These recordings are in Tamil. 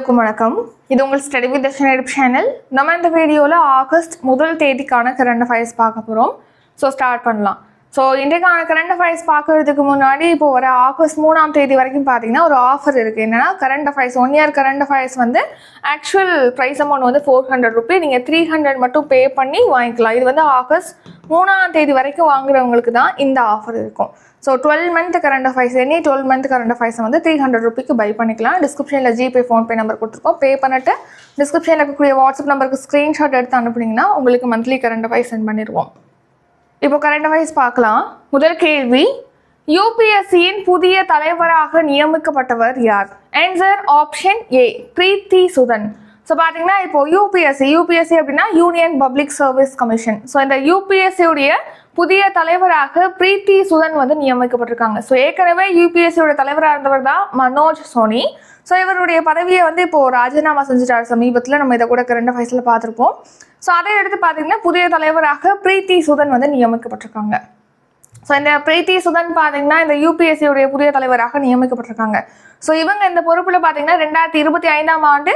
எல்லோருக்கும் வணக்கம். இது உங்கள் ஸ்டடி வித் யூடியூப் சேனல். நம்ம இந்த வீடியோவில் ஆகஸ்ட் முதல் தேதிக்கான கரண்ட் அஃபேர்ஸ் பார்க்க போகிறோம் ஸோ ஸ்டார்ட் பண்ணலாம். ஸோ இன்றைக்கான கரண்ட் அஃபேர்ஸ் பார்க்கறதுக்கு முன்னாடி இப்போ வர ஆகஸ்ட் மூணாம் தேதி வரைக்கும் பார்த்தீங்கன்னா ஒரு ஆஃபர் இருக்குது என்னென்னா current affairs one year current affairs வந்து ஆக்சுவல் ப்ரைஸ் அமௌண்ட் வந்து ஃபோர் ஹண்ட்ரட் ருபி நீங்கள் த்ரீ ஹண்ட்ரட் மட்டும் பே பண்ணி வாங்கிக்கலாம். இது வந்து ஆகஸ்ட் மூணாம் தேதி வரைக்கும் வாங்குறவங்களுக்கு தான் இந்த ஆஃபர் இருக்கும். So twelve month current affairs any twelve month current அஃபைஸை வந்து த்ரீ ஹண்ட்ரட் ருபிக்கு பை பண்ணிக்கலாம். டிஸ்கிரிப்ஷனில் ஜிபே ஃபோன்பே நம்பர் கொடுத்துருக்கோம். பே பண்ணிட்டு டிஸ்கிரிப்ஷனில் இருக்கக்கூடிய வாட்ஸ்அப் நம்பருக்கு ஸ்க்ரீன்ஷாட் எடுத்து அனுப்புனீங்கன்னா உங்களுக்கு மந்த்லி கரண்ட் அஃபைஸ் சென்ட் பண்ணிடுவோம் இப்போ கரண்ட் அஃபைஸ் பார்க்கலாம். முதல் கேள்வி யூபிஎஸ்சியின் புதிய தலைவராக நியமிக்கப்பட்டவர் யார்? Answer option A Preeti Sudan so பார்த்தீங்கன்னா இப்போ யூபிஎஸ்சி யூபிஎஸ்சி அப்படின்னா union public service commission so இந்த யூபிஎஸ்சி உடைய புதிய தலைவராக பிரீத்தி சுதன் வந்து நியமிக்கப்பட்டிருக்காங்க. ஸோ ஏற்கனவே யூபிஎஸ்சியோட தலைவராக இருந்தவர் தான் மனோஜ் சோனி. ஸோ இவருடைய பதவியை வந்து இப்போ ராஜினாமா செஞ்சுட்டார். சமீபத்தில் நம்ம இதை கூட ரெண்டு வயசில் பார்த்துருப்போம். ஸோ அதை எடுத்து பார்த்தீங்கன்னா புதிய தலைவராக பிரீத்தி சுதன் வந்து நியமிக்கப்பட்டிருக்காங்க. ஸோ இந்த பிரீத்தி சுதன் பார்த்தீங்கன்னா இந்த யூபிஎஸ்சியுடைய உடைய புதிய தலைவராக நியமிக்கப்பட்டிருக்காங்க. ஸோ இவங்க இந்த பொறுப்பில் பார்த்தீங்கன்னா ரெண்டாயிரத்தி இருபத்தி ஐந்தாம் ஆண்டு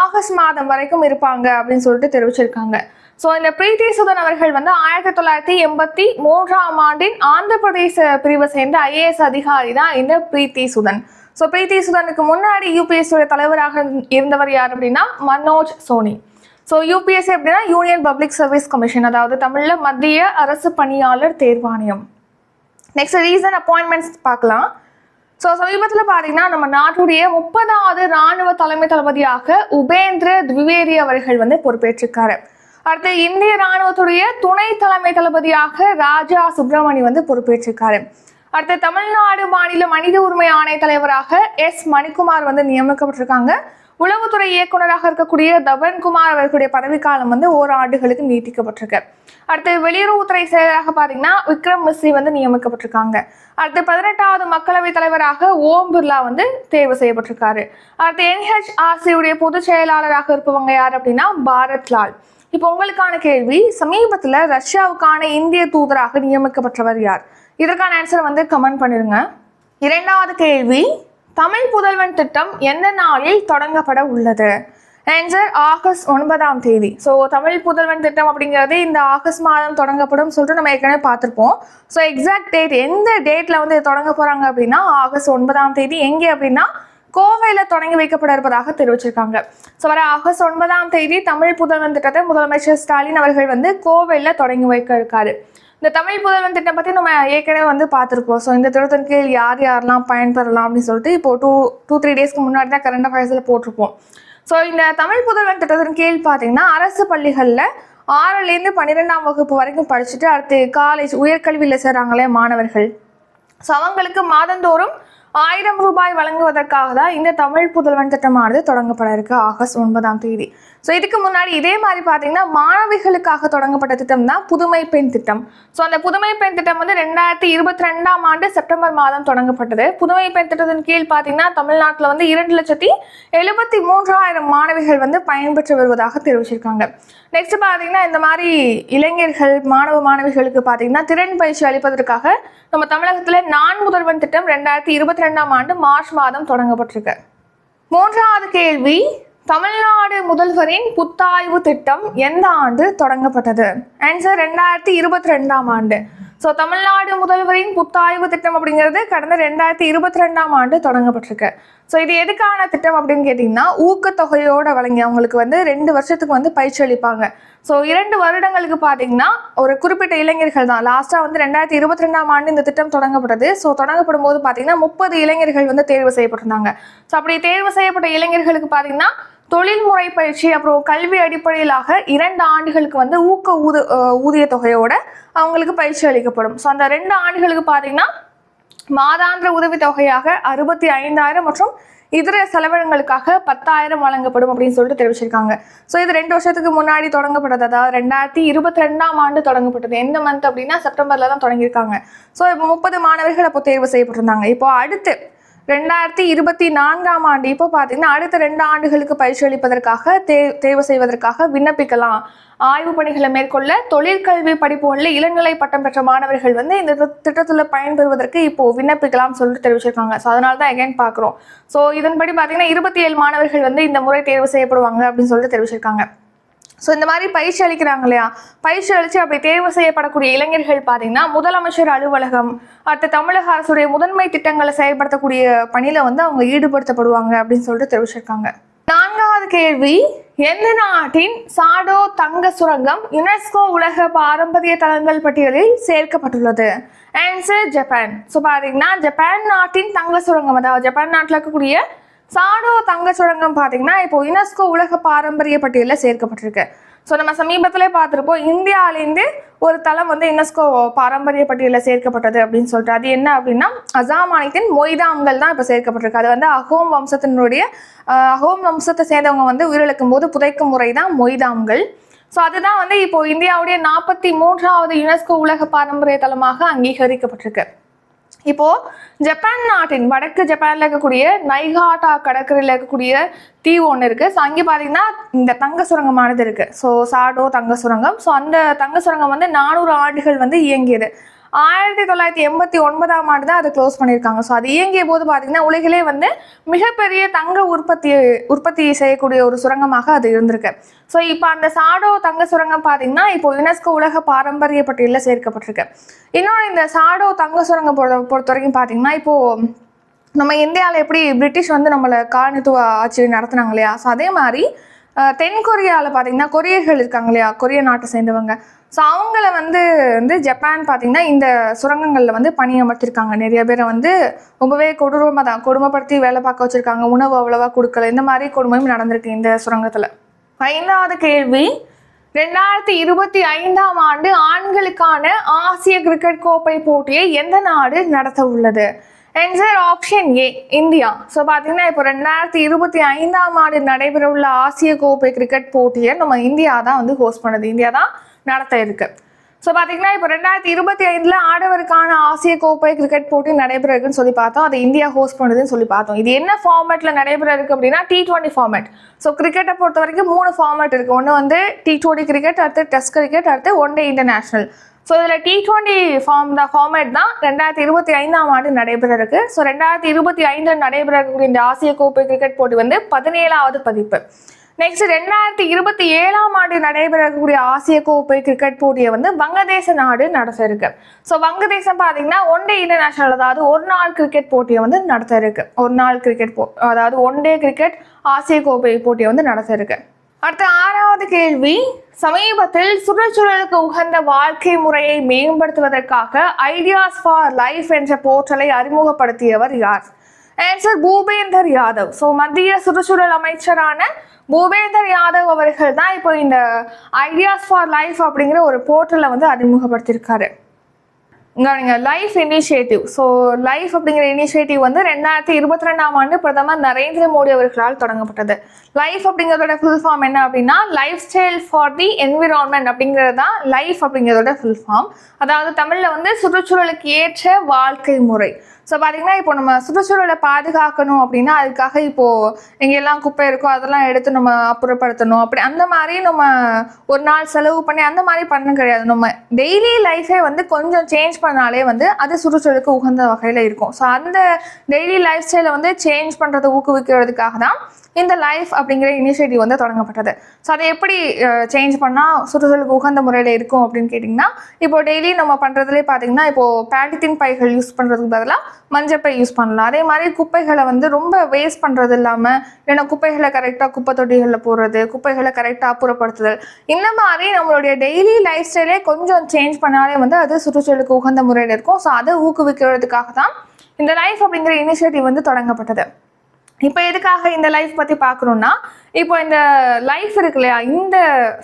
ஆகஸ்ட் மாதம் வரைக்கும் இருப்பாங்க அப்படின்னு சொல்லிட்டு தெரிவிச்சிருக்காங்க. ஸோ இந்த பிரீத்தி சுதன் அவர்கள் வந்து ஆயிரத்தி தொள்ளாயிரத்தி எண்பத்தி மூன்றாம் ஆண்டின் ஆந்திர பிரதேச பிரிவை சேர்ந்த ஐஏஎஸ் அதிகாரி தான் இந்த பிரீத்தி சுதன். ஸோ பிரீத்தி சுதனுக்கு முன்னாடி யூபிஎஸ்சியோட தலைவராக இருந்தவர் யார் அப்படின்னா மனோஜ் சோனி. ஸோ யூபிஎஸ்சி அப்படின்னா யூனியன் பப்ளிக் சர்வீஸ் கமிஷன் அதாவது தமிழில் மத்திய அரசு பணியாளர் தேர்வாணையம். நெக்ஸ்ட் ரீசன் அப்பாயின்மெண்ட்ஸ் பார்க்கலாம். ஸோ சமீபத்தில் பார்த்தீங்கன்னா நம்ம நாட்டுடைய முப்பதாவது ராணுவ தலைமை தளபதியாக உபேந்திர திவிவேதி அவர்கள் வந்து பொறுப்பேற்றிருக்காரு. அடுத்து இந்திய ராணுவத்துடைய துணை தலைமை தளபதியாக ராஜா சுப்பிரமணி வந்து பொறுப்பேற்றிருக்காரு. அடுத்து தமிழ்நாடு மாநில மனித உரிமை ஆணைய தலைவராக எஸ் மணிக்குமார் வந்து நியமிக்கப்பட்டிருக்காங்க. உளவுத்துறை இயக்குனராக இருக்கக்கூடிய தபன்குமார் அவர்களுடைய பதவிக்காலம் வந்து ஓராண்டுகளுக்கு நீட்டிக்கப்பட்டிருக்கு. அடுத்து வெளியுறவுத்துறை செயலராக பார்த்தீங்கன்னா விக்ரம் மிஸ்ரி வந்து நியமிக்கப்பட்டிருக்காங்க. அடுத்து பதினெட்டாவது மக்களவைத் தலைவராக ஓம் பிர்லா வந்து தேர்வு செய்யப்பட்டிருக்காரு. அடுத்து என்ஹெச்ஆர்சியுடைய பொதுச் செயலாளராக இருப்பவங்க யார் அப்படின்னா பாரத் லால். இப்போ உங்களுக்கான கேள்வி சமீபத்தில் ரஷ்யாவுக்கான இந்திய தூதராக நியமிக்கப்பட்டவர் யார்? இதற்கான ஆன்சர் வந்து கமெண்ட் பண்ணிருங்க. இரண்டாவது கேள்வி தமிழ் புதல்வன் திட்டம் எந்த நாளில் தொடங்கப்பட உள்ளது? ஆன்சர் ஆகஸ்ட் ஒன்பதாம் தேதி. ஸோ தமிழ் புதல்வன் திட்டம் அப்படிங்கிறது இந்த ஆகஸ்ட் மாதம் தொடங்கப்படும் சொல்லிட்டு நம்ம ஏற்கனவே பார்த்துருப்போம். ஸோ எக்ஸாக்ட் டேட் எந்த டேட்டில் வந்து தொடங்க போகிறாங்க அப்படின்னா ஆகஸ்ட் ஒன்பதாம் தேதி எங்கே அப்படின்னா கோவையில் தொடங்கி வைக்கப்பட இருப்பதாக தெரிவிச்சிருக்காங்க. ஸோ வர ஆகஸ்ட் ஒன்பதாம் தேதி தமிழ் புதல்வன் திட்டத்தை முதலமைச்சர் ஸ்டாலின் அவர்கள் வந்து கோவையில் தொடங்கி வைக்க இருக்காரு. இந்த தமிழ் புதல்வன் திட்டம் பற்றி நம்ம ஏற்கனவே வந்து பார்த்துருப்போம் ஸோ இந்த திட்டத்தின் கீழ் யார் யாரெல்லாம் பயன்பெறலாம் அப்படின்னு சொல்லிட்டு இப்போ டூ டூ த்ரீ டேஸ்க்கு முன்னாடி தான் கரண்ட் அஃபேர்ஸில் போட்டிருப்போம். ஸோ இந்த தமிழ் புதல்வன் திட்டத்தின் கீழ் பார்த்தீங்கன்னா அரசு பள்ளிகளில் ஆறுலேருந்து பன்னிரெண்டாம் வகுப்பு வரைக்கும் படிச்சுட்டு அடுத்து காலேஜ் உயர்கல்வியில் சேர்றாங்களே மாணவர்கள். ஸோ அவங்களுக்கு மாதந்தோறும் ஆயிரம் ரூபாய் வழங்குவதற்காக தான் இந்த தமிழ் புதல்வன் திட்டமானது தொடங்கப்பட இருக்கு ஆகஸ்ட் ஒன்பதாம் தேதி. ஸோ இதுக்கு முன்னாடி இதே மாதிரி பார்த்தீங்கன்னா மாணவிகளுக்காக தொடங்கப்பட்ட திட்டம் தான் புதுமை பெண் திட்டம். ஸோ அந்த புதுமை பெண் திட்டம் வந்து ரெண்டாயிரத்தி இருபத்தி ரெண்டாம் ஆண்டு செப்டம்பர் மாதம் தொடங்கப்பட்டது. புதுமை பெண் திட்டத்தின் கீழ் பார்த்தீங்கன்னா தமிழ்நாட்டில் வந்து இரண்டு லட்சத்தி எழுபத்தி மூன்றாயிரம் மாணவிகள் வந்து பயன்பெற்று வருவதாக தெரிவிச்சிருக்காங்க. நெக்ஸ்ட் பார்த்தீங்கன்னா இந்த மாதிரி இளைஞர்கள் மாணவ மாணவிகளுக்கு பார்த்தீங்கன்னா திறன் பயிற்சி அளிப்பதற்காக நம்ம தமிழகத்தில் நான் முதல்வன் திட்டம் ரெண்டாயிரத்தி இருபத்தி ரெண்டாம் ஆண்டு மார்ச் மாதம் தொடங்கப்பட்டிருக்கு. மூன்றாவது கேள்வி தமிழ்நாடு முதல்வரின் புத்தாய்வு திட்டம் எந்த ஆண்டு தொடங்கப்பட்டது? ஆன்சர் ரெண்டாயிரத்தி இருபத்தி ரெண்டாம் ஆண்டு. ஸோ தமிழ்நாடு முதல்வரின் புத்தாய்வு திட்டம் அப்படிங்கிறது கடந்த ரெண்டாயிரத்தி இருபத்தி ரெண்டாம் ஆண்டு தொடங்கப்பட்டிருக்கு. ஸோ இது எதுக்கான திட்டம் அப்படின்னு கேட்டிங்கன்னா ஊக்கத்தொகையோட வழங்கி அவங்களுக்கு வந்து ரெண்டு வருஷத்துக்கு வந்து பயிற்சி அளிப்பாங்க. ஸோ இரண்டு வருடங்களுக்கு பார்த்தீங்கன்னா ஒரு குறிப்பிட்ட இளைஞர்கள் தான். லாஸ்ட்டாக வந்து ரெண்டாயிரத்தி இருபத்தி ரெண்டாம் ஆண்டு இந்த திட்டம் தொடங்கப்பட்டது. ஸோ தொடங்கப்படும் போது பார்த்தீங்கன்னா முப்பது இளைஞர்கள் வந்து தேர்வு செய்யப்பட்டிருந்தாங்க. ஸோ அப்படி தேர்வு செய்யப்பட்ட இளைஞர்களுக்கு பார்த்தீங்கன்னா தொழில்முறை பயிற்சி அப்புறம் கல்வி அடிப்படையிலாக இரண்டு ஆண்டுகளுக்கு வந்து ஊக்க ஊது ஊதிய தொகையோட அவங்களுக்கு பயிற்சி அளிக்கப்படும். ஸோ அந்த ரெண்டு ஆண்டுகளுக்கு பார்த்தீங்கன்னா மாதாந்திர உதவித் தொகையாக அறுபத்தி ஐந்தாயிரம் மற்றும் இதர செலவினங்களுக்காக பத்தாயிரம் வழங்கப்படும் அப்படின்னு சொல்லிட்டு தெரிவிச்சிருக்காங்க. ஸோ இது ரெண்டு வருஷத்துக்கு முன்னாடி தொடங்கப்பட்டது. அதாவது ரெண்டாயிரத்தி இருபத்தி ரெண்டாம் ஆண்டு தொடங்கப்பட்டது. எந்த மந்த் அப்படின்னா செப்டம்பர்ல தான் தொடங்கியிருக்காங்க. ஸோ இப்போ முப்பது மாணவர்கள் அப்போ தேர்வு செய்யப்பட்டிருந்தாங்க. இப்போ அடுத்து ரெண்டாயிரத்தி இருபத்தி நான்காம் ஆண்டு. இப்போ பார்த்தீங்கன்னா அடுத்த ரெண்டு ஆண்டுகளுக்கு பயிற்சி அளிப்பதற்காக தே தேர்வு செய்வதற்காக விண்ணப்பிக்கலாம். ஆய்வு பணிகளை மேற்கொள்ள தொழிற்கல்வி படிப்புகளில் இளநிலை பட்டம் பெற்ற மாணவர்கள் வந்து இந்த திட்டத்தில் பயன்பெறுவதற்கு இப்போ விண்ணப்பிக்கலாம் சொல்லிட்டு தெரிவிச்சிருக்காங்க. ஸோ அதனால தான் எகைன் பார்க்குறோம். ஸோ இதன்படி பார்த்தீங்கன்னா இருபத்தி ஏழு மாணவர்கள் வந்து இந்த முறை தேர்வு செய்யப்படுவாங்க அப்படின்னு சொல்லிட்டு தெரிவிச்சிருக்காங்க. ஸோ இந்த மாதிரி பயிற்சி அளிக்கிறாங்க இல்லையா? பயிற்சி அளித்து அப்படி தேர்வு செய்யப்படக்கூடிய இளைஞர்கள் பார்த்தீங்கன்னா முதலமைச்சர் அலுவலகம் அடுத்த தமிழக அரசுடைய முதன்மை திட்டங்களை செயல்படுத்தக்கூடிய பணியில் வந்து அவங்க ஈடுபடுத்தப்படுவாங்க அப்படின்னு சொல்லிட்டு தெரிவிச்சிருக்காங்க. நான்காவது கேள்வி எந்த நாட்டின் சாடோ தங்க சுரங்கம் யுனெஸ்கோ உலக பாரம்பரிய தலங்கள் பட்டியலில் சேர்க்கப்பட்டுள்ளது? ஆன்சர் ஜப்பான் ஸோ பார்த்தீங்கன்னா ஜப்பான் நாட்டின் தங்க சுரங்கம் அதாவது ஜப்பான் நாட்டில் இருக்கக்கூடிய சாடோ தங்க சுரங்கம் பார்த்தீங்கன்னா இப்போ யுனெஸ்கோ உலக பாரம்பரிய பட்டியலில் சேர்க்கப்பட்டிருக்கு. ஸோ நம்ம சமீபத்தில் பார்த்துருப்போம் இந்தியாவிலேருந்து ஒரு தலம் வந்து யுனெஸ்கோ பாரம்பரிய பட்டியலில் சேர்க்கப்பட்டது அப்படின்னு சொல்லிட்டு. அது என்ன அப்படின்னா அசாம் மாநிலத்தின் மொய்தாம்கள் தான் இப்போ சேர்க்கப்பட்டிருக்கு. அது வந்து அகோம் வம்சத்தினுடைய அகோம் வம்சத்தை சேர்ந்தவங்க வந்து உயிரிழக்கும் போது புதைக்கும் முறை தான் மொய்தாம்கள். ஸோ அதுதான் வந்து இப்போ இந்தியாவுடைய நாற்பத்தி மூன்றாவது யுனெஸ்கோ உலக பாரம்பரிய தலமாக அங்கீகரிக்கப்பட்டிருக்கு. இப்போ ஜப்பான் நாட்டின் வடக்கு ஜப்பான்ல இருக்கக்கூடிய நைகாட்டா கடற்கரையில் இருக்கக்கூடிய தீவு ஒன்று இருக்கு. ஸோ அங்கே பார்த்தீங்கன்னா இந்த தங்க சுரங்கமானது இருக்கு. ஸோ சாடோ தங்க சுரங்கம். ஸோ அந்த தங்க சுரங்கம் வந்து நானூறு ஆண்டுகள் வந்து இயங்கியது. ஆயிரத்தி தொள்ளாயிரத்தி எண்பத்தி ஒன்பதாம் ஆண்டு தான் அதை க்ளோஸ் பண்ணியிருக்காங்க. ஸோ அது இயங்கிய போது பார்த்தீங்கன்னா உலகிலே வந்து மிகப்பெரிய தங்க உற்பத்தி உற்பத்தி செய்யக்கூடிய ஒரு சுரங்கமாக அது இருந்திருக்கு. ஸோ இப்போ அந்த சாடோ தங்க சுரங்கம் பார்த்தீங்கன்னா இப்போ யுனெஸ்கோ உலக பாரம்பரிய பட்டியலில் சேர்க்கப்பட்டிருக்கு. இன்னொன்று இந்த சாடோ தங்க சுரங்கம் பொறுத்த பொறுத்த வரைக்கும் பார்த்தீங்கன்னா இப்போது நம்ம இந்தியாவில் எப்படி பிரிட்டிஷ் வந்து நம்மளை காலனித்துவ ஆட்சி நடத்துனாங்க இல்லையா? ஸோ அதே மாதிரி தென் கொரியாவில் பார்த்தீங்கன்னா கொரியர்கள் இருக்காங்க இல்லையா? கொரிய நாட்டை சேர்ந்தவங்க. ஸோ அவங்கள வந்து வந்து ஜப்பான் பார்த்தீங்கன்னா இந்த சுரங்கங்களில் வந்து பணியமர்த்திருக்காங்க. நிறைய பேரை வந்து ரொம்பவே கொடூரமாக தான் கொடுமைப்படுத்தி வேலை பார்க்க வச்சுருக்காங்க. உணவு அவ்வளோவா கொடுக்கல. இந்த மாதிரி கொடுமையும் நடந்திருக்கு இந்த சுரங்கத்தில். ஐந்தாவது கேள்வி. ரெண்டாயிரத்தி இருபத்தி ஐந்தாம் ஆண்டு ஆண்களுக்கான ஆசிய கிரிக்கெட் கோப்பை போட்டியை எந்த நாடு நடத்த உள்ளது? Answer option A India so பார்த்தீங்கன்னா இப்போ ரெண்டாயிரத்தி இருபத்தி ஐந்தாம் ஆண்டு நடைபெறவுள்ள ஆசிய கோப்பை கிரிக்கெட் போட்டியை நம்ம இந்தியா தான் வந்து ஹோஸ்ட் பண்ணுது. இந்தியா தான் நடத்த இருக்கு. ஸோ பார்த்தீங்கன்னா இப்போ ரெண்டாயிரத்தி இருபத்தி ஐந்தில் ஆடவருக்கான ஆசிய கோப்பை கிரிக்கெட் போட்டி நடைபெற இருக்குன்னு சொல்லி பார்த்தோம். அதை இந்தியா ஹோஸ்ட் பண்ணுதுன்னு சொல்லி பார்த்தோம். இது என்ன ஃபார்மேட்டில் நடைபெற இருக்குது அப்படின்னா டி டுவெண்ட்டி ஃபார்மேட் ஸோ கிரிக்கெட்டை பொறுத்த வரைக்கும் மூணு ஃபார்மேட் இருக்குது ஒன்று வந்து டி டுவெண்ட்டி கிரிக்கெட் அடுத்து டெஸ்ட் கிரிக்கெட் அடுத்து ஒன் டே இன்டர்நேஷனல் ஸோ இதில் டி டுவெண்ட்டி ஃபார்ம் தான் ஃபார்மேட் தான் ரெண்டாயிரத்தி இருபத்தி ஐந்தாம் ஆண்டு நடைபெற இருக்கு ஸோ ரெண்டாயிரத்தி இருபத்தி ஐந்தில் நடைபெற இருக்கக்கூடிய இந்த ஆசிய கோப்பை கிரிக்கெட் போட்டி வந்து பதினேழாவது பதிப்பு. நெக்ஸ்ட் ரெண்டாயிரத்தி இருபத்தி ஏழாம் ஆண்டு நடைபெறக்கூடிய ஆசிய கோப்பை கிரிக்கெட் போட்டியை வந்து வங்கதேச நாடு நடத்த இருக்கு ஸோ வங்கதேசம் பார்த்தீங்கன்னா ஒன் டே இன்டர்நேஷனல் அதாவது ஒரு நாள் கிரிக்கெட் போட்டியை வந்து நடத்த இருக்கு ஒரு நாள் கிரிக்கெட் போ அதாவது ஒன் டே கிரிக்கெட் ஆசிய கோப்பை போட்டியை வந்து நடத்த இருக்கு அடுத்த ஆறாவது கேள்வி. சமீபத்தில் சுற்றுச்சூழலுக்கு உகந்த வாழ்க்கை முறையை மேம்படுத்துவதற்காக ஐடியாஸ் ஃபார் லைஃப் என்ற போர்ட்டலை அறிமுகப்படுத்தியவர் யார்? ஆன்சர் பூபேந்தர் யாதவ். ஸோ மத்திய சுற்றுச்சூழல் அமைச்சரான பூபேந்தர் யாதவ் அவர்கள் தான் இப்போ இந்த ஐடியாஸ் ஃபார் லைஃப் அப்படிங்கிற ஒரு போர்ட்டலை வந்து அறிமுகப்படுத்தியிருக்காரு. இங்கே லைஃப் இனிஷியேட்டிவ் ஸோ லைஃப் அப்படிங்கிற இனிஷியேட்டிவ் வந்து ரெண்டாயிரத்தி இருபத்தி ரெண்டாம் ஆண்டு பிரதமர் நரேந்திர மோடி அவர்களால் தொடங்கப்பட்டது. லைஃப் அப்படிங்கிறதோட ஃபுல் ஃபார்ம் என்ன அப்படின்னா life style for the environment அப்படிங்கிறது தான் லைஃப் அப்படிங்கிறதோட ஃபுல் ஃபார்ம் அதாவது தமிழில் வந்து சுற்றுச்சூழலுக்கு ஏற்ற வாழ்க்கை முறை. ஸோ பார்த்தீங்கன்னா இப்போ நம்ம சுற்றுச்சூழலை பாதுகாக்கணும் அப்படின்னா அதுக்காக இப்போது எங்கெல்லாம் குப்பை இருக்கோ அதெல்லாம் எடுத்து நம்ம அப்புறப்படுத்தணும். அப்படி அந்த மாதிரி நம்ம ஒரு நாள் செலவு பண்ணி அந்த மாதிரி பண்ண கிடையாது. நம்ம டெய்லி லைஃபே வந்து கொஞ்சம் சேஞ்ச் பண்ணாலே வந்து அது சுற்றுச்சூழலுக்கு உகந்த வகையில் இருக்கும். ஸோ அந்த டெய்லி லைஃப் ஸ்டைலை வந்து சேஞ்ச் பண்ணுறதை ஊக்குவிக்கிறதுக்காக தான் இந்த லைஃப் அப்படிங்கிற இனிஷியேட்டிவ் வந்து தொடங்கப்பட்டது. ஸோ அதை எப்படி சேஞ்ச் பண்ணால் சுற்றுச்சூழலுக்கு உகந்த முறையில் இருக்கும் அப்படின்னு கேட்டிங்கன்னா இப்போ டெய்லி நம்ம பண்ணுறதுலே பார்த்தீங்கன்னா இப்போது பேலித்தீன் பைகள் யூஸ் பண்ணுறதுக்கு பதிலாக மஞ்சப்பை யூஸ் பண்ணலாம். அதே மாதிரி குப்பைகளை வந்து ரொம்ப வேஸ்ட் பண்ணுறது இல்லாமல் இல்லைன்னா குப்பைகளை கரெக்டாக குப்பை தொட்டிகளில் போடுறது குப்பைகளை கரெக்டாக அப்புறப்படுத்துதல் இந்த மாதிரி நம்மளுடைய டெய்லி லைஃப் ஸ்டைலே கொஞ்சம் சேஞ்ச் பண்ணாலே வந்து அது சுற்றுச்சூழலுக்கு உகந்த முறையில் இருக்கும். ஸோ அதை ஊக்குவிக்கிறதுக்காக தான் இந்த லைஃப் அப்படிங்கிற இனிஷியேட்டிவ் வந்து தொடங்கப்பட்டது. இப்போ எதுக்காக இந்த லைஃப் பற்றி பார்க்கணுன்னா இப்போ இந்த லைஃப் இருக்கு இல்லையா? இந்த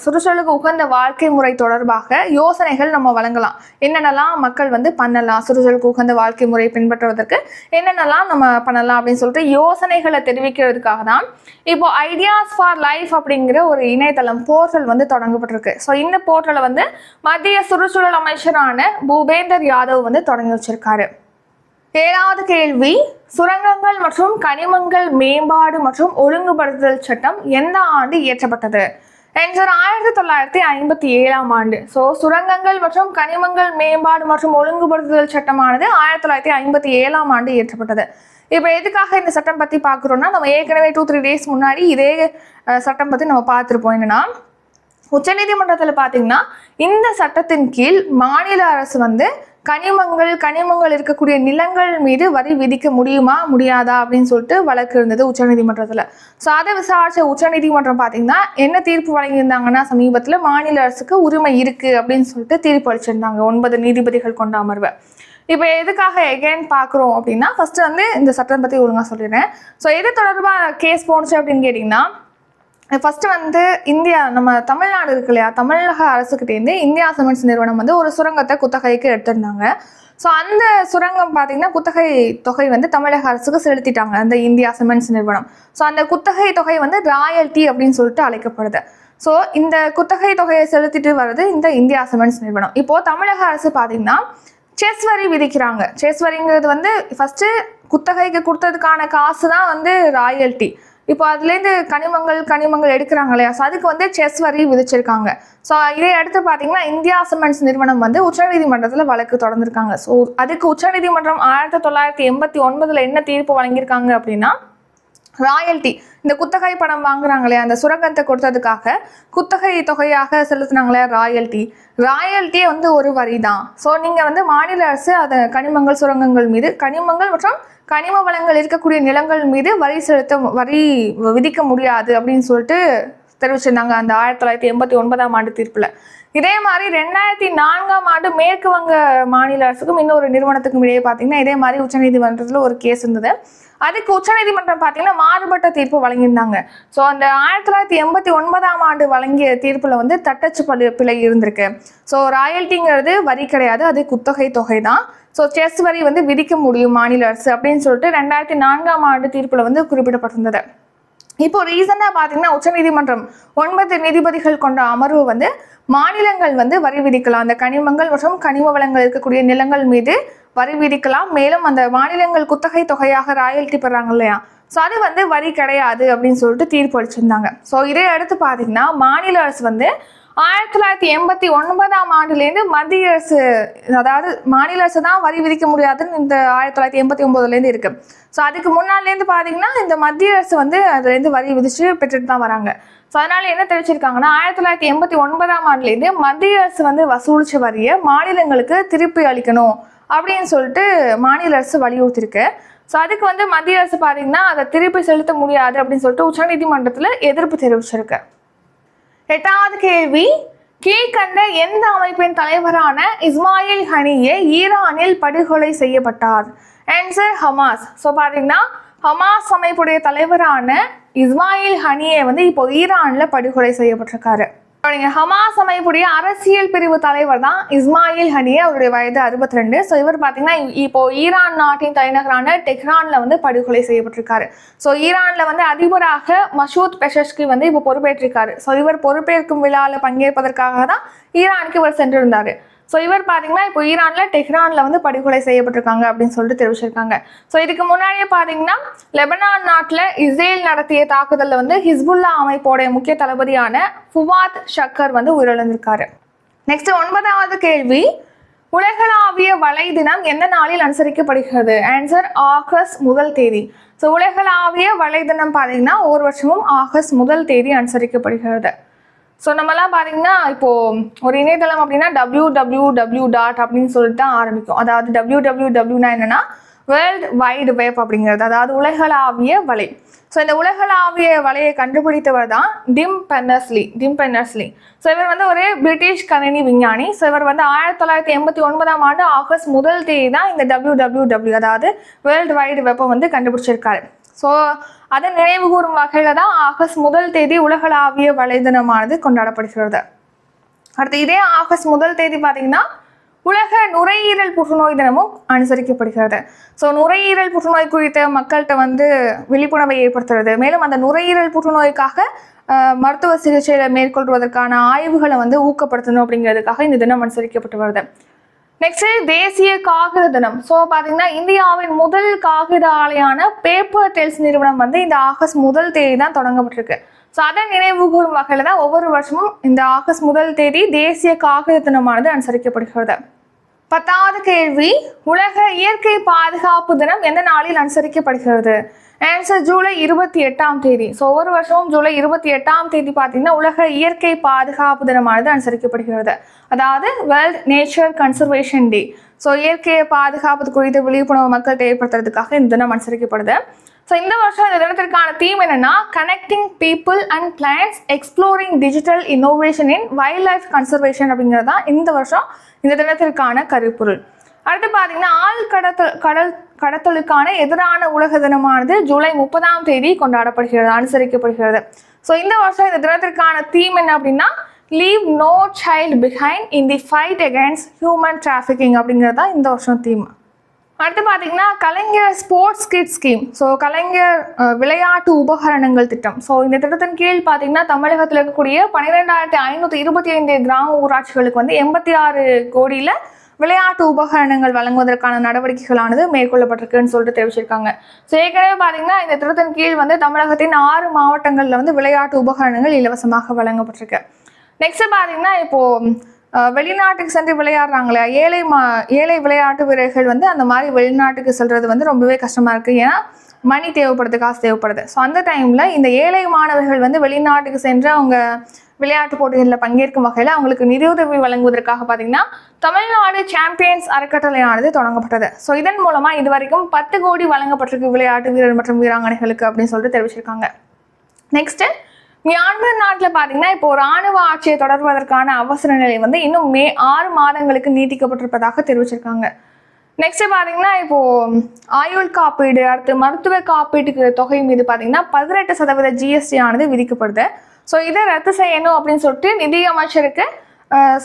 சுற்றுச்சூழலுக்கு உகந்த வாழ்க்கை முறை தொடர்பாக யோசனைகள் நம்ம வழங்கலாம். என்னென்னலாம் மக்கள் வந்து பண்ணலாம்? சுற்றுச்சூழலுக்கு உகந்த வாழ்க்கை முறையை பின்பற்றுவதற்கு என்னென்னலாம் நம்ம பண்ணலாம் அப்படின்னு சொல்லிட்டு யோசனைகளை தெரிவிக்கிறதுக்காக தான் இப்போ ஐடியாஸ் ஃபார் லைஃப் அப்படிங்கிற ஒரு இணையதளம் போர்ட்டல் வந்து தொடங்கப்பட்டிருக்கு. ஸோ இந்த போர்ட்டலை வந்து மத்திய சுற்றுச்சூழல் அமைச்சரான பூபேந்தர் யாதவ் வந்து தொடங்கி வச்சிருக்காரு. ஏழாவது கேள்வி சுரங்கங்கள் மற்றும் கனிமங்கள் மேம்பாடு மற்றும் ஒழுங்குபடுத்துதல் சட்டம் எந்த ஆண்டு இயற்றப்பட்டது? என்ஜர் ஆயிரத்தி தொள்ளாயிரத்தி ஐம்பத்தி ஏழாம் ஆண்டு. ஸோ சுரங்கங்கள் மற்றும் கனிமங்கள் மேம்பாடு மற்றும் ஒழுங்குபடுத்துதல் சட்டமானது ஆயிரத்தி தொள்ளாயிரத்தி ஐம்பத்தி ஏழாம் ஆண்டு இயற்றப்பட்டது. இப்போ எதுக்காக இந்த சட்டம் பற்றி பார்க்குறோம்னா நம்ம ஏற்கனவே டூ த்ரீ டேஸ் முன்னாடி இதே சட்டம் பற்றி நம்ம பார்த்துருப்போம். என்னன்னா உச்சநீதிமன்றத்தில் பார்த்தீங்கன்னா இந்த சட்டத்தின் கீழ் மாநில அரசு வந்து கனிமங்கள் கனிமங்கள் இருக்கக்கூடிய நிலங்கள் மீது வரி விதிக்க முடியுமா முடியாதா அப்படின்னு சொல்லிட்டு வழக்கு இருந்தது உச்சநீதிமன்றத்தில். ஸோ அதை விசாரித்த உச்சநீதிமன்றம் பார்த்தீங்கன்னா என்ன தீர்ப்பு வழங்கியிருந்தாங்கன்னா சமீபத்தில் மாநில அரசுக்கு உரிமை இருக்குது அப்படின்னு சொல்லிட்டு தீர்ப்பு அளிச்சிருந்தாங்க ஒன்பது நீதிபதிகள் கொண்ட அமர்வு. இப்போ எதுக்காக எகைன் பார்க்குறோம் அப்படின்னா ஃபஸ்ட்டு வந்து இந்த சட்டம் பற்றி ஒழுங்காக சொல்லிடுறேன். ஸோ எது தொடர்பாக கேஸ் போணுச்சு அப்படின்னு கேட்டிங்கன்னா ஃபஸ்ட்டு வந்து இந்தியா நம்ம தமிழ்நாடு இருக்கு இல்லையா? தமிழக அரசுக்கிட்டேருந்து இந்தியா சிமெண்ட்ஸ் நிறுவனம் வந்து ஒரு சுரங்கத்தை குத்தகைக்கு எடுத்திருந்தாங்க. ஸோ அந்த சுரங்கம் பார்த்தீங்கன்னா குத்தகை தொகை வந்து தமிழக அரசுக்கு செலுத்திட்டாங்க அந்த இந்தியா சிமெண்ட்ஸ் நிறுவனம். ஸோ அந்த குத்தகை தொகை வந்து ராயல்டி அப்படின்னு சொல்லிட்டு அழைக்கப்படுது. ஸோ இந்த குத்தகை தொகையை செலுத்திட்டு வர்றது இந்த இந்தியா சிமெண்ட்ஸ் நிறுவனம். இப்போது தமிழக அரசு பார்த்தீங்கன்னா செஸ் வரி விதிக்கிறாங்க. செஸ் வரிங்கிறது வந்து ஃபஸ்ட்டு குத்தகைக்கு கொடுத்ததுக்கான காசு தான் வந்து ராயல்டி இப்போ அதுலேருந்து கனிமங்கள் கனிமங்கள் எடுக்கிறாங்க இல்லையா? ஸோ அதுக்கு வந்து செஸ் வரி விதிச்சிருக்காங்க. ஸோ இதை அடுத்து பார்த்தீங்கன்னா இந்தியா சிமெண்ட்ஸ் நிறுவனம் வந்து உச்சநீதிமன்றத்தில் வழக்கு தொடர்ந்துருக்காங்க. ஸோ அதுக்கு உச்சநீதிமன்றம் ஆயிரத்தி தொள்ளாயிரத்தி எண்பத்தி ஒன்பதில் என்ன தீர்ப்பு வழங்கியிருக்காங்க அப்படின்னா ராயல்டி இந்த குத்தகை பணம் வாங்குறாங்க இல்லையா? அந்த சுரங்கத்தை கொடுத்ததுக்காக குத்தகை தொகையாக செலுத்தினாங்களே ராயல்டி ராயல்ட்டியே வந்து ஒரு வரி தான் ஸோ நீங்கள் வந்து மாநில அரசு அதை கனிமங்கள் சுரங்கங்கள் மீது கனிமங்கள் மற்றும் கனிம வளங்கள் இருக்கக்கூடிய நிலங்கள் மீது வரி செலுத்த வரி விதிக்க முடியாது அப்படின்னு சொல்லிட்டு தெரிவிச்சிருந்தாங்க அந்த ஆயிரத்தி தொள்ளாயிரத்தி எண்பத்தி ஒன்பதாம் ஆண்டு தீர்ப்பில். இதே மாதிரி ரெண்டாயிரத்தி நான்காம் ஆண்டு மேற்கு வங்க மாநில அரசுக்கும் இன்னொரு நிறுவனத்துக்கும் இடையே பார்த்தீங்கன்னா இதே மாதிரி உச்சநீதிமன்றத்தில் ஒரு கேஸ் இருந்தது. அதுக்கு உச்சநீதிமன்றம் பார்த்தீங்கன்னா மாறுபட்ட தீர்ப்பு வழங்கியிருந்தாங்க. ஸோ அந்த ஆயிரத்தி தொள்ளாயிரத்தி எண்பத்தி ஒன்பதாம் ஆண்டு வழங்கிய தீர்ப்பில் வந்து தட்டச்சு பள்ளி பிழை இருந்திருக்கு. ஸோ ராயல்ட்டிங்கிறது வரி கிடையாது அது குத்தகை தொகை தான் ஸோ செஸ் வரி வந்து விதிக்க முடியும் மாநில அரசு அப்படின்னு சொல்லிட்டு ரெண்டாயிரத்தி நான்காம் ஆண்டு தீர்ப்பில் வந்து குறிப்பிடப்பட்டிருந்தது. இப்போ ரீசெண்டாக பார்த்தீங்கன்னா உச்சநீதிமன்றம் ஒன்பது நீதிபதிகள் கொண்ட அமர்வு வந்து மாநிலங்கள் வந்து வரி விதிக்கலாம். அந்த கனிமங்கள் மற்றும் கனிம வளங்கள் இருக்கக்கூடிய நிலங்கள் மீது வரி விதிக்கலாம். மேலும் அந்த மாநிலங்கள் குத்தகை தொகையாக ராயல்ட்டி பெறாங்க இல்லையா? ஸோ அது வந்து வரி கிடையாது அப்படின்னு சொல்லிட்டு தீர்ப்பு அளிச்சிருந்தாங்க. ஸோ இதை அடுத்து பார்த்தீங்கன்னா மாநில அரசு வந்து ஆயிரத்தி தொள்ளாயிரத்தி எண்பத்தி ஒன்பதாம் ஆண்டுலேருந்து மத்திய அரசு அதாவது மாநில அரசு தான் வரி விதிக்க முடியாதுன்னு இந்த ஆயிரத்தி தொள்ளாயிரத்தி எண்பத்தி ஒன்பதுலேருந்து இருக்கு. ஸோ அதுக்கு முன்னாலேருந்து பார்த்தீங்கன்னா இந்த மத்திய அரசு வந்து அதுலேருந்து வரி விதிச்சு பெற்றுட்டு தான் வராங்க. ஸோ அதனால என்ன தெரிவிச்சிருக்காங்கன்னா ஆயிரத்தி தொள்ளாயிரத்தி எண்பத்தி ஒன்பதாம் ஆண்டுலேருந்து மத்திய அரசு வந்து வசூலிச்ச வரியை மாநிலங்களுக்கு திருப்பி அளிக்கணும் அப்படின்னு சொல்லிட்டு மாநில அரசு வலியுறுத்திருக்கு ஸோ அதுக்கு வந்து மத்திய அரசு பார்த்தீங்கன்னா அதை திருப்பி செலுத்த முடியாது அப்படின்னு சொல்லிட்டு உச்சநீதிமன்றத்தில் எதிர்ப்பு தெரிவிச்சிருக்கு. எட்டாவது கேள்வி கீழ்கண்ட எந்த அமைப்பின் தலைவரான இஸ்மாயில் ஹனியே ஈரானில் படுகொலை செய்யப்பட்டார்? ஆன்சர் ஹமாஸ் ஸோ பார்த்தீங்கன்னா ஹமாஸ் அமைப்புடைய தலைவரான இஸ்மாயில் ஹனியே வந்து இப்போ ஈரானில் படுகொலை செய்யப்பட்டிருக்காரு. ஹமாஸ் அமைப்புடைய அரசியல் பிரிவு தலைவர் தான் இஸ்மாயில் ஹனியே அவருடைய வயது அறுபத்தி ரெண்டு ஸோ இவர் பார்த்தீங்கன்னா இப்போ ஈரான் நாட்டின் தலைநகரான டெஹ்ரான்ல வந்து படுகொலை செய்யப்பட்டிருக்காரு. ஸோ ஈரான்ல வந்து அதிபராக மசூத் பெஷஷ்கி வந்து இப்போ பொறுப்பேற்றிருக்காரு. ஸோ இவர் பொறுப்பேற்கும் விழாவில் பங்கேற்பதற்காக தான் ஈரானுக்கு இவர் சென்றிருந்தாரு. ஸோ இவர் பார்த்தீங்கன்னா இப்போ ஈரானில் டெஹ்ரானில் வந்து படுகொலை செய்யப்பட்டிருக்காங்க அப்படின்னு சொல்லிட்டு தெரிவிச்சிருக்காங்க. ஸோ இதுக்கு முன்னாடியே பார்த்தீங்கன்னா லெபனான் நாட்டில் இஸ்ரேல் நடத்திய தாக்குதலில் வந்து ஹிஸ்புல்லா அமைப்போடைய முக்கிய தளபதியான ஃபுவாத் ஷக்கர் வந்து உயிரிழந்திருக்காரு. நெக்ஸ்ட் ஒன்பதாவது கேள்வி. உலகளாவிய வலை தினம் எந்த நாளில் அனுசரிக்கப்படுகிறது? ஆன்சர் ஆகஸ்ட் முதல் தேதி. ஸோ உலகளாவிய வலை தினம் பார்த்தீங்கன்னா ஒவ்வொரு வருஷமும் ஆகஸ்ட் முதல் தேதி அனுசரிக்கப்படுகிறது. ஸோ நம்மலாம் பார்த்தீங்கன்னா இப்போது ஒரு இணையதளம் அப்படின்னா டபிள்யூ டபிள்யூ டபிள்யூ டாட் அப்படின்னு சொல்லிட்டு தான் ஆரம்பிக்கும். அதாவது டபிள்யூ டபிள்யூ டபிள்யூனா என்னென்னா வேர்ல்ட் வைடு வெப் அப்படிங்கிறது. அதாவது உலகளாவிய வலை. ஸோ இந்த உலகளாவிய வலையை கண்டுபிடித்தவர் தான் Tim Berners Lee Tim Berners Lee. So இவர் வந்து ஒரு பிரிட்டிஷ் கணினி விஞ்ஞானி. ஸோ இவர் வந்து ஆயிரத்தி தொள்ளாயிரத்தி எண்பத்தி ஒன்பதாம் ஆண்டு ஆகஸ்ட் முதல் தேதி தான் இந்த டபிள்யூ டபிள்யூ டபிள்யூ அதாவது வேர்ல்டு வைடு வெப்பை வந்து கண்டுபிடிச்சிருக்காரு. ஸோ அதை நினைவு கூறும் வகையில் தான் ஆகஸ்ட் முதல் தேதி உலகளாவிய வலை தினமானது கொண்டாடப்படுகிறது. அடுத்து இதே ஆகஸ்ட் முதல் தேதி பார்த்தீங்கன்னா உலக நுரையீரல் புற்றுநோய் தினமும் அனுசரிக்கப்படுகிறது. ஸோ நுரையீரல் புற்றுநோய் குறித்த மக்கள்கிட்ட வந்து விழிப்புணர்வை ஏற்படுத்துறது. மேலும் அந்த நுரையீரல் புற்றுநோய்க்காக மருத்துவ சிகிச்சையில் மேற்கொள்வதற்கான ஆய்வுகளை வந்து ஊக்கப்படுத்தணும் அப்படிங்கிறதுக்காக இந்த தினம் அனுசரிக்கப்பட்டு வருது. நெக்ஸ்ட் தேசிய காகித தினம். ஸோ பார்த்தீங்கன்னா இந்தியாவின் முதல் காகித ஆலையான பேப்பர் டெல்ஸ் நிறுவனம் வந்து இந்த ஆகஸ்ட் முதல் தேதி தான் தொடங்கப்பட்டிருக்கு. ஸோ அதை நினைவு கூறும் வகையில் தான் ஒவ்வொரு வருஷமும் இந்த ஆகஸ்ட் முதல் தேதி தேசிய காகித தினமானது அனுசரிக்கப்படுகிறது. பத்தாவது கேள்வி உலக இயற்கை பாதுகாப்பு தினம் எந்த நாளில் அனுசரிக்கப்படுகிறது? ஆன்சர் ஜூலை இருபத்தி எட்டாம் தேதி. ஸோ ஒவ்வொரு வருஷமும் ஜூலை இருபத்தி எட்டாம் தேதி பார்த்தீங்கன்னா உலக இயற்கை பாதுகாப்பு தினமானது அனுசரிக்கப்படுகிறது. அதாவது world nature conservation day so இயற்கையை பாதுகாப்பது குறித்து விழிப்புணர்வு மக்கள் ஏற்படுத்துறதுக்காக இந்த தினம் அனுசரிக்கப்படுது. ஸோ இந்த வருஷம் இந்த தினத்திற்கான தீம் என்னன்னா connecting people and plans exploring digital innovation in wildlife conservation அப்படிங்கிறது தான் இந்த வருஷம் இந்த தினத்திற்கான கருப்பொருள். அடுத்து பார்த்தீங்கன்னா ஆள் கடத்தல் கடல் கடத்தலுக்கான எதிரான உலக தினமானது ஜூலை முப்பதாம் தேதி கொண்டாடப்படுகிறது அனுசரிக்கப்படுகிறது. ஸோ இந்த வருஷம் இந்த தினத்திற்கான தீம் என்ன அப்படின்னா leave no child behind in the fight against human trafficking அப்படிங்கிறது தான் இந்த வருஷம் தீம் அடுத்து பார்த்தீங்கன்னா Kalaignar sports kit scheme so Kalaignar விளையாட்டு உபகரணங்கள் திட்டம். ஸோ இந்த திட்டத்தின் கீழ் பார்த்தீங்கன்னா தமிழகத்தில் இருக்கக்கூடிய பன்னிரெண்டாயிரத்தி ஐநூற்றி இருபத்தி ஐந்து கிராம ஊராட்சிகளுக்கு வந்து எண்பத்தி ஆறு கோடியில் விளையாட்டு உபகரணங்கள் வழங்குவதற்கான நடவடிக்கைகளானது மேற்கொள்ளப்பட்டிருக்குன்னு சொல்லிட்டு தெரிவிச்சிருக்காங்க. ஸோ ஏற்கனவே பார்த்தீங்கன்னா இந்த திட்டத்தின் கீழ் வந்து தமிழகத்தின் ஆறு மாவட்டங்களில் வந்து விளையாட்டு உபகரணங்கள் இலவசமாக வழங்கப்பட்டிருக்கு. நெக்ஸ்ட் பார்த்தீங்கன்னா இப்போ வெளிநாட்டுக்கு சென்று விளையாடுறாங்களே ஏழை மா ஏழை விளையாட்டு வீரர்கள் வந்து அந்த மாதிரி வெளிநாட்டுக்கு செல்றது வந்து ரொம்பவே கஷ்டமா இருக்கு. ஏன்னா மணி தேவைப்படுது காசு தேவைப்படுது. ஸோ அந்த டைமில் இந்த ஏழை மாணவர்கள் வந்து வெளிநாட்டுக்கு சென்று அவங்க விளையாட்டு போட்டிகளில் பங்கேற்கும் வகையில் அவங்களுக்கு நிதியுதவி வழங்குவதற்காக பார்த்தீங்கன்னா தமிழ்நாடு சாம்பியன்ஸ் அறக்கட்டளையானது தொடங்கப்பட்டது. ஸோ இதன் மூலமாக இது வரைக்கும் பத்து கோடி வழங்கப்பட்டிருக்கு விளையாட்டு வீரர் மற்றும் வீராங்கனைகளுக்கு அப்படின்னு சொல்லிட்டு தெரிவிச்சிருக்காங்க. நெக்ஸ்ட்டு மியான்மர் நாட்டில் பார்த்தீங்கன்னா இப்போ ராணுவ ஆட்சியை தொடர்வதற்கான அவசர நிலை வந்து இன்னும் மே ஆறு மாதங்களுக்கு நீட்டிக்கப்பட்டிருப்பதாக தெரிவிச்சிருக்காங்க. நெக்ஸ்ட் பார்த்தீங்கன்னா இப்போ ஆயுள் காப்பீடு அடுத்து மருத்துவ காப்பீட்டுக்கு தொகை மீது பார்த்தீங்கன்னா பதினெட்டு சதவீத ஜிஎஸ்டி ஆனது விதிக்கப்படுது. ஸோ இதை ரத்து செய்யணும் அப்படின்னு சொல்லிட்டு நிதி அமைச்சருக்கு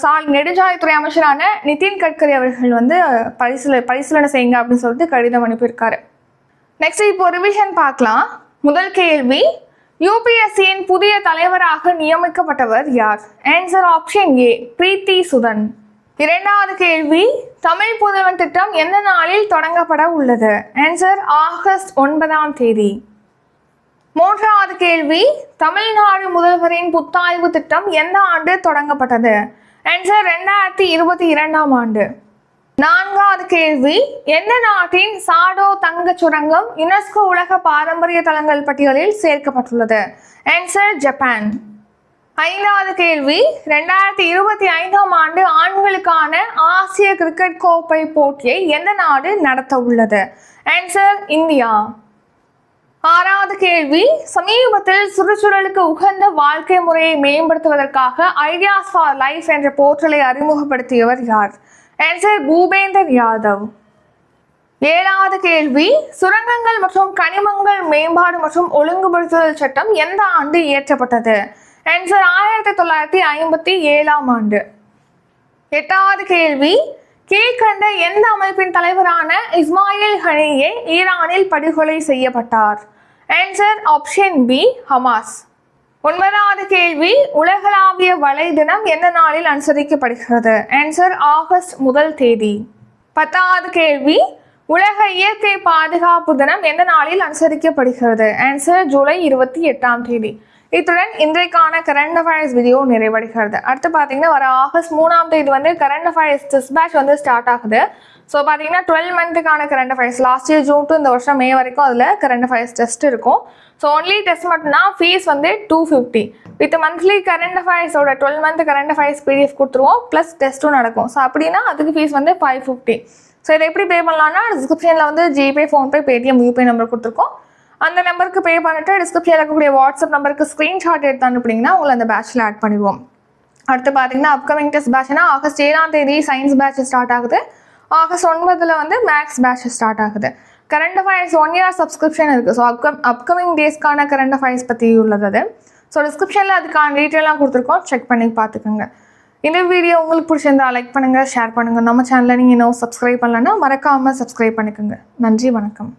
சால் நெடுஞ்சாலைத்துறை அமைச்சரான நிதின் கட்கரி அவர்கள் வந்து பரிசீல பரிசீலனை செய்யுங்க அப்படின்னு சொல்லிட்டு கடிதம் அனுப்பியிருக்காரு. நெக்ஸ்ட் இப்போ ரிவிஷன் பார்க்கலாம். முதல் கேள்வி யூபிஎஸ்சியின் புதிய தலைவராக நியமிக்கப்பட்டவர் யார்? Answer option A Preeti Sudan. இரண்டாவது கேள்வி தமிழ் புதல்வன் திட்டம் எந்த நாளில் தொடங்கப்பட உள்ளது? ஆன்சர் ஆகஸ்ட் ஒன்பதாம் தேதி. மூன்றாவது கேள்வி தமிழ்நாடு முதல்வரின் புத்தாய்வு திட்டம் எந்த ஆண்டு தொடங்கப்பட்டது? ஆன்சர் ரெண்டாயிரத்தி இருபத்தி இரண்டாம் ஆண்டு. நான்காவது கேள்வி எந்த நாட்டின் சாடோ தங்கச் சுரங்கம் யுனெஸ்கோ உலக பாரம்பரிய தலங்கள் பட்டியலில் சேர்க்கப்பட்டுள்ளது? Answer Japan. ஐந்தாவது கேள்வி ரெண்டாயிரத்தி இருபத்தி ஐந்தாம் ஆண்டு ஆண்களுக்கான ஆசிய கிரிக்கெட் கோப்பை போட்டியை எந்த நாடு நடத்த உள்ளது ஆன்சர் இந்தியா. ஆறாவது கேள்வி சமீபத்தில் சுற்றுச்சூழலுக்கு உகந்த வாழ்க்கை முறையை மேம்படுத்துவதற்காக ஐடியாஸ் ஃபார் லைஃப் என்ற போர்ட்டலை அறிமுகப்படுத்தியவர் யார்? ஆன்சர் பூபேந்தர் யாதவ். ஏழாவது கேள்வி சுரங்கங்கள் மற்றும் கனிமங்கள் மேம்பாடு மற்றும் ஒழுங்குபடுத்துதல் சட்டம் எந்த ஆண்டு இயற்றப்பட்டது? ஆன்சர் ஆயிரத்தி தொள்ளாயிரத்தி ஐம்பத்தி ஏழாம் ஆண்டு. எட்டாவது கேள்வி கீழ்கண்ட எந்த அமைப்பின் தலைவரான இஸ்மாயில் ஹனியே ஈரானில் படுகொலை செய்யப்பட்டார்? ஆன்சர் ஆப்ஷன் பி ஹமாஸ் ஒன்பதாவது கேள்வி உலகளாவிய வலை தினம் எந்த நாளில் அனுசரிக்கப்படுகிறது? ஆன்சர் ஆகஸ்ட் முதல் தேதி. பத்தாவது கேள்வி உலக இயற்கை பாதுகாப்பு தினம் எந்த நாளில் அனுசரிக்கப்படுகிறது? ஆன்சர் ஜூலை இருபத்தி எட்டாம் தேதி. இத்துடன் இன்றைக்கான கரண்ட் அஃபேர்ஸ் வீடியோ நிறைவடைகிறது. அடுத்து பார்த்தீங்கன்னா வர ஆகஸ்ட் மூணாம் தேதி வந்து கரண்ட் அஃபேர்ஸ் டெஸ்ட் பேட்ச் வந்து ஸ்டார்ட் ஆகுது. ஸோ பார்த்தீங்கன்னா twelve மந்த்துக்கான current affairs last year June to இந்த வருஷம் மே வரைக்கும் அதில் கரண்ட் அஃபேர்ஸ் டெஸ்ட் இருக்கும். ஸோ ஒன்லி டெஸ்ட் மட்டும்தான் ஃபீஸ் வந்து two fifty with monthly current அஃபேர்ஸோட twelve month current affairs PDF கொடுத்துருவோம் ப்ளஸ் டெஸ்ட்டும் நடக்கும். ஸோ அப்படின்னா அதுக்கு ஃபீஸ் வந்து ஃபைவ் ஃபிஃப்டி ஸோ இதை எப்படி பே பண்ணலாம்னா டிஸ்கிரிப்ஷனில் வந்து GPay PhonePe Paytm UPI number கொடுத்துருக்கோம். அந்த நம்பருக்கு பே பண்ணிட்டு டிஸ்கிரிப்ஷனில் இருக்கக்கூடிய வாட்ஸ்அப் நம்பருக்கு ஸ்க்ரீன்ஷாட் எடுத்து அனுப்புனீங்கன்னா உங்களை அந்த பேட்சில் ஆட் பண்ணிடுவோம். அடுத்து பார்த்தீங்கன்னா அப்கமிங் டெஸ்ட் பேட்ச்னா ஆகஸ்ட் ஏழாம் தேதி சயின்ஸ் பேட்ச் ஸ்டார்ட் ஆகுது. ஆகஸ்ட் ஒன்பதில் வந்து மேக்ஸ் பேட்ச் ஸ்டார்ட் ஆகுது. Current affairs one year subscription இருக்குது ஸோ அப்கம் அப்கமிங் டேஸ்க்கான கரண்ட் அஃபேர்ஸ் பற்றி உள்ளது அது. ஸோ டிஸ்கிரிப்ஷனில் அதுக்கான டீட்டெயிலாம் கொடுத்துருக்கோம். செக் பண்ணி பார்த்துக்கோங்க இந்த வீடியோ உங்களுக்கு பிடிச்சிருந்தா லைக் பண்ணுங்கள் ஷேர் பண்ணுங்கள் நம்ம சேனலில் நீங்கள் இன்னும் சப்ஸ்கிரைப் பண்ணலன்னா மறக்காமல் சப்ஸ்கிரைப் பண்ணிக்கோங்க. நன்றி வணக்கம்.